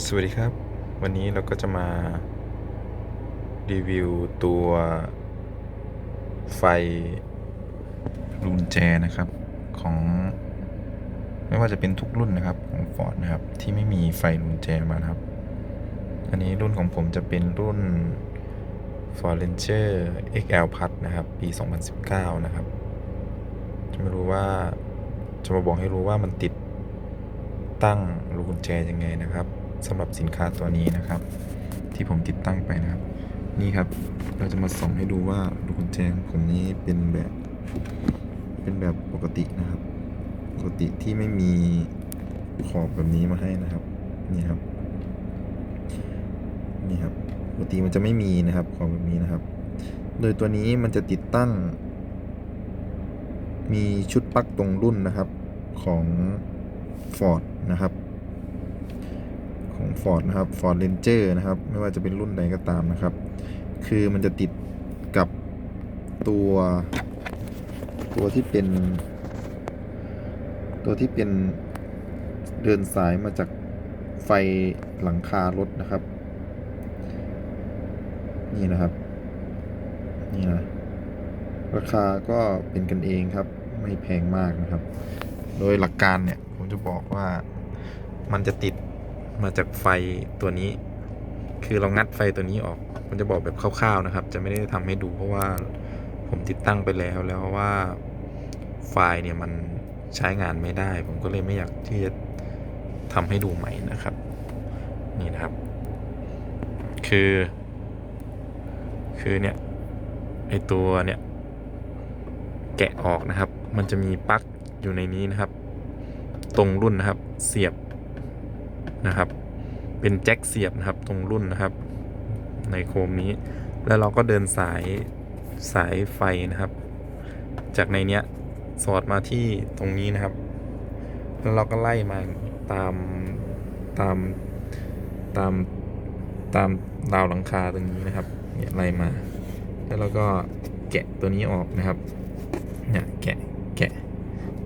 สวัสดีครับ วันนี้เราก็จะมา รีวิวตัวไฟรูนแจนะครับของไม่ว่าจะเป็นทุกรุ่นนะครับของ Ford นะครับ ที่ไม่มีไฟรูนแจมานะครับ อันนี้รุ่นของผมจะเป็นรุ่น f o r Ranger XL Plus นะครับ ปี 2019 นะครับ จะไม่รู้ว่าจะมาบอกให้รู้ว่ามันติดตั้งรูกุญแจยังไงนะครับ สำหรับสินค้าตัวนี้นะครับ ที่ผมติดตั้งไปนะครับ นี่ครับเราจะมาส่องให้ดูว่ารูกุญแจงผมนี้เป็นแบบเป็นแบบปกตินะครับ ปกติที่ไม่มีขอบแบบนี้มาให้นะครับ นี่ครับ นี่ครับปกติมันจะไม่มีนะครับขอบแบบนี้นะครับ โดยตัวนี้มันจะติดตั้ง มีชุดปลั๊กตรงรุ่นนะครับของ Ford นะครับ ของ Ford นะครับ Ford Ranger นะครับ ไม่ว่าจะเป็นรุ่นใดก็ตามนะครับ คือมันจะติดกับตัว ตัวที่เป็น ตัวที่เป็นเดินสายมาจากไฟหลังคารถนะครับ นี่นะครับนี่นะราคาก็เป็นกันเองครับ ไม่แพงมากนะครับ โดยหลักการเนี่ย ผมจะบอกว่ามันจะติด มาจากไฟตัวนี้ คือเรางัดไฟตัวนี้ออกผมจะบอกแบบคร่าวๆนะครับ จะไม่ได้ทำให้ดูเพราะว่าผมติดตั้งไปแล้วแล้วว่าไฟล์เนี่ยมันใช้งานไม่ได้ ผมก็เลยไม่อยากที่จะทำให้ดูใหม่นะครับ นี่นะครับ คือ คือเนี่ยไอตัวเนี่ยแกะออกนะครับ มันจะมีปลั๊กอยู่ในนี้นะครับ ตรงรุ่นนะครับ เสียบ นะครับ เป็นแจ็คเสียบนะครับตรงรุ่นนะครับ ในโคมนี้ แล้วเราก็เดินสายสายไฟนะครับ จากในเนี้ยสอดมาที่ตรงนี้นะครับ แล้วเราก็ไล่มาตามตามตามตามราวหลังคาตรงนี้นะครับ เนี่ยไล่มา แล้วเราก็แกะตัวนี้ออกนะครับ เนี่ยแกะแกะ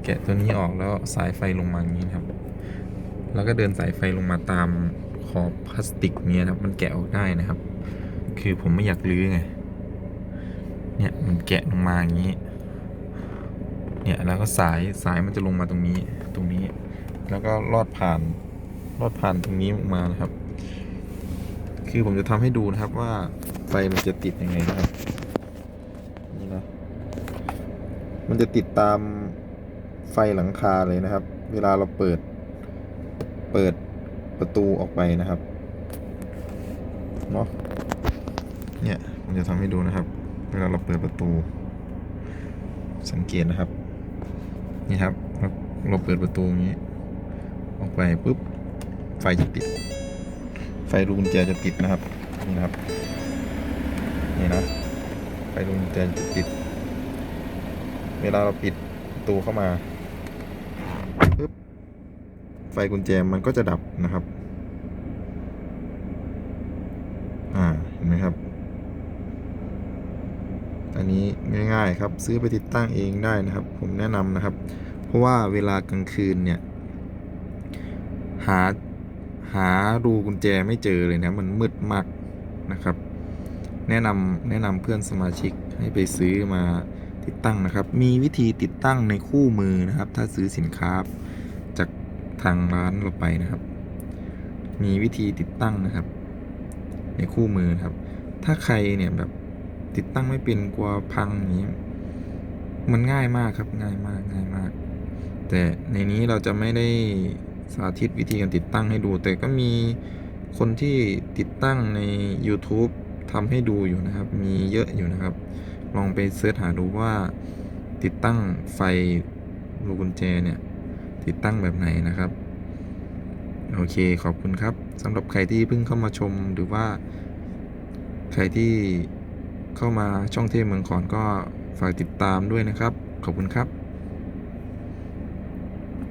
แกะตัวนี้ออกแล้วสายไฟลงมาอย่างนี้นะครับ แล้วก็เดินสายไฟลงมาตามขอบพลาสติกเนี้ยนะครับ มันแกะออกได้นะครับ คือผมไม่อยากลื้อไง เนี่ยมันแกะลงมาอย่างนี้ เนี่ยแล้วก็สายสายมันจะลงมาตรงนี้ตรงนี้ แล้วก็ลอดผ่านลอดผ่านตรงนี้ออกมานะครับ คือผมจะทำให้ดูนะครับว่าไฟมันจะติดยังไงนะครับนี่นะมันจะติดตามไฟหลังคาเลยนะครับ เวลาเราเปิด เปิดประตูออกไปนะครับเนาะเนี่ยผมจะทำให้ดูนะครับ เวลาเราเปิดประตู สังเกตนะครับ นี่ครับเราเราเปิดประตูอย่างนี้ ออกไปปุ๊บ ไฟจะติด ไฟรูกุญแจจะติดนะครับ นี่นะครับ นี่นะ ไฟรูกุญแจจะติด เวลาเราปิดประตูเข้ามา ไฟกุญแจมันก็จะดับนะครับ อ่า เห็นไหมครับ อันนี้ง่ายๆครับ ซื้อไปติดตั้งเองได้นะครับ ผมแนะนำนะครับ เพราะว่าเวลากลางคืนเนี่ย หาหารูกุญแจไม่เจอเลยนะ มันมืดมากนะครับ แนะนำแนะนำเพื่อนสมาชิกให้ไปซื้อมาติดตั้งนะครับ มีวิธีติดตั้งในคู่มือนะครับ ถ้าซื้อสินค้า ทางร้านเราไปนะครับ มีวิธีติดตั้งนะครับ ในคู่มือครับ ถ้าใครเนี่ยแบบติดตั้งไม่เป็นกลัวพังอย่างนี้มันง่ายมากครับง่ายมากง่ายมาก แต่ในนี้เราจะไม่ได้สาธิตวิธีการติดตั้งให้ดู แต่ก็มีคนที่ติดตั้งใน YouTube ทำให้ดูอยู่นะครับ มีเยอะอยู่นะครับ ลองไปเสิร์ชหาดูว่าติดตั้งไฟลูกุญแจเนี่ย ติดตั้งแบบไหนนะครับ โอเคขอบคุณครับสำหรับใครที่เพิ่งเข้ามาชมหรือว่า ใครที่เข้ามาช่องเทพเมืองขอนก็ฝากติดตามด้วยนะครับ ขอบคุณครับ